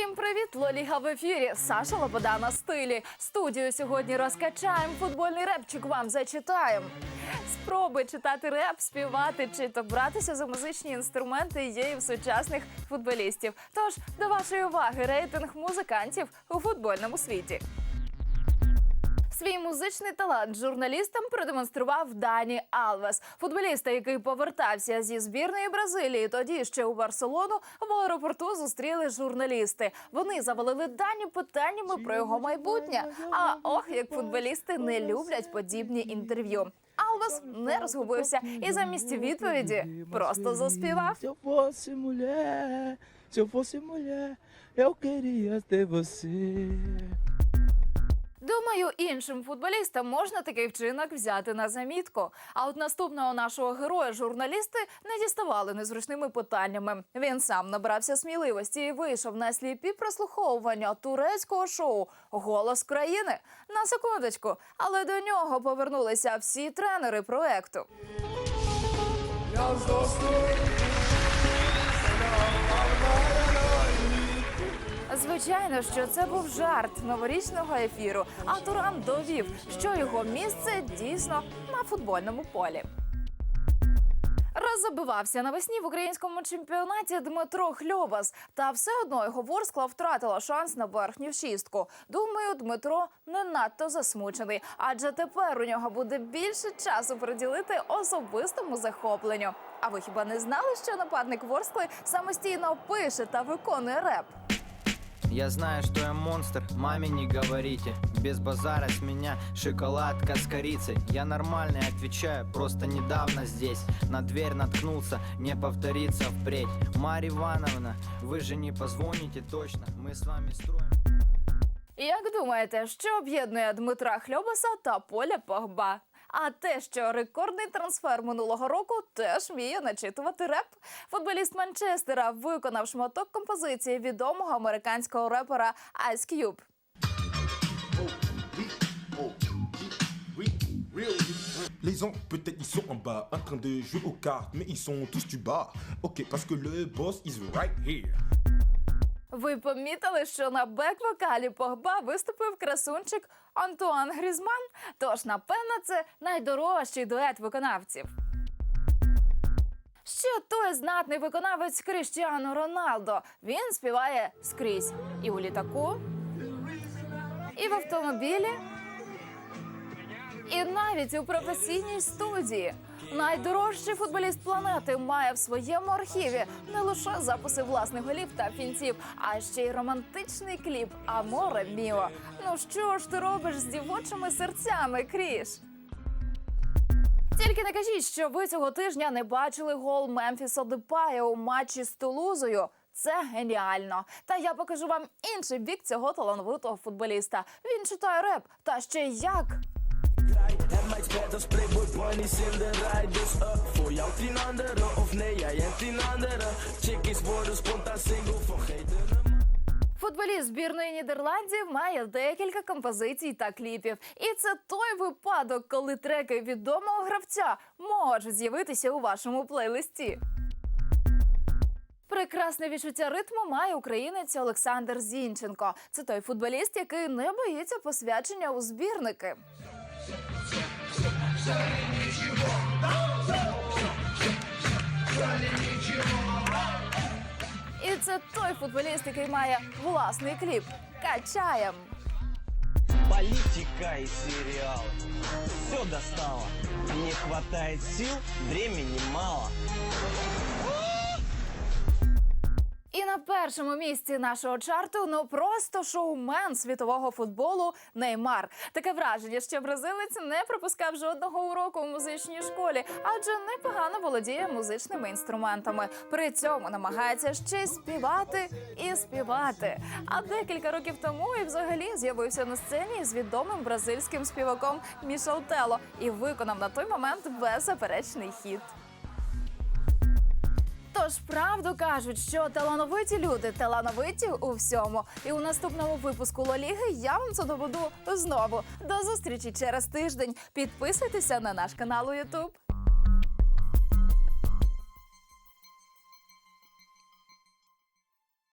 Всім привіт! Лоліга в ефірі. Саша Лобода на стилі. Студію сьогодні розкачаємо. Футбольний репчик вам зачитаємо. Спроби читати реп, співати чи то братися за музичні інструменти є і в сучасних футболістів. Тож до вашої уваги рейтинг музикантів у футбольному світі. Свій музичний талант журналістам продемонстрував Дані Алвес, футболіста, який повертався зі збірної Бразилії. Тоді ще у Барселону в аеропорту зустріли журналісти. Вони завалили Дані питаннями про його майбутнє. А ох, як футболісти не люблять подібні інтерв'ю. Алвес не розгубився і замість відповіді просто заспівав. Eu queria ter você. Думаю, іншим футболістам можна такий вчинок взяти на замітку. А от наступного нашого героя журналісти не діставали незручними питаннями. Він сам набрався сміливості і вийшов на сліпі прослуховування турецького шоу Голос країни на секундочку. Але до нього повернулися всі тренери проекту. Звичайно, що це був жарт новорічного ефіру. А Туран довів, що його місце дійсно на футбольному полі. Роззабивався навесні в українському чемпіонаті Дмитро Хльобас. Та все одно його Ворскла втратила шанс на верхню шістку. Думаю, Дмитро не надто засмучений, адже тепер у нього буде більше часу приділити особистому захопленню. А ви хіба не знали, що нападник Ворскли самостійно пише та виконує реп? Я знаю, что я монстр, маме не говорите Без базара с меня шоколадка с корицей Я нормальный, отвечаю, просто недавно здесь На дверь наткнулся, не повторится впредь Марья Ивановна, вы же не позвоните точно Мы с вами строим Як думаєте, що об'єднує Дмитра Хльобаса та Поля Погба? А те, що рекордний трансфер минулого року теж вміє начитувати реп. Футболіст Манчестера виконав шматок композиції відомого американського репера Ice Cube. Les gens, peut-être ils sont en bas, en train de jouer aux cartes, mais ils sont tous du bas. Ok, parce que le boss is right here. Ви помітили, що на бек-вокалі Погба виступив красунчик Антуан Грізман? Тож, напевно, це найдорожчий дует виконавців. Ще той знатний виконавець Кріштіану Роналдо. Він співає скрізь і у літаку, і в автомобілі, і навіть у професійній студії. Найдорожчий футболіст планети має в своєму архіві не лише записи власних голів та фінців, а ще й романтичний кліп Аморе Міо. Ну що ж ти робиш з дівочими серцями, Кріш? Тільки не кажіть, що ви цього тижня не бачили гол Мемфіса Депая у матчі з Тулузою. Це геніально. Та я покажу вам інший бік цього талановитого футболіста. Він читає реп, та ще як. Spijt als Playboy bunnies in de rij Dus up voor jou tien anderen Of nee, jij en tien anderen Chickies worden spontaan single Vergeten hem Футболіст збірної Нідерландів має декілька композицій та кліпів. І це той випадок, коли треки відомого гравця можуть з'явитися у вашому плейлисті. Прекрасне відчуття ритму має українець Олександр Зінченко. Це той футболіст, який не боїться посвячення у збірники. І це той футболіст, який має власний кліп. Качаєм. Политика и сериал. Все достало. Не хватает сил, времени мало. Першому місці нашого чарту ну просто шоумен світового футболу Неймар. Таке враження, що бразилець не пропускав жодного уроку у музичній школі, адже непогано володіє музичними інструментами. При цьому намагається ще й співати і співати. А декілька років тому і взагалі з'явився на сцені з відомим бразильським співаком Мішел Тело і виконав на той момент беззаперечний хіт. Тож правду кажуть, що талановиті люди талановиті у всьому. І у наступному випуску Лоліги я вам це доведу знову. До зустрічі через тиждень. Підписуйтеся на наш канал у Ютуб.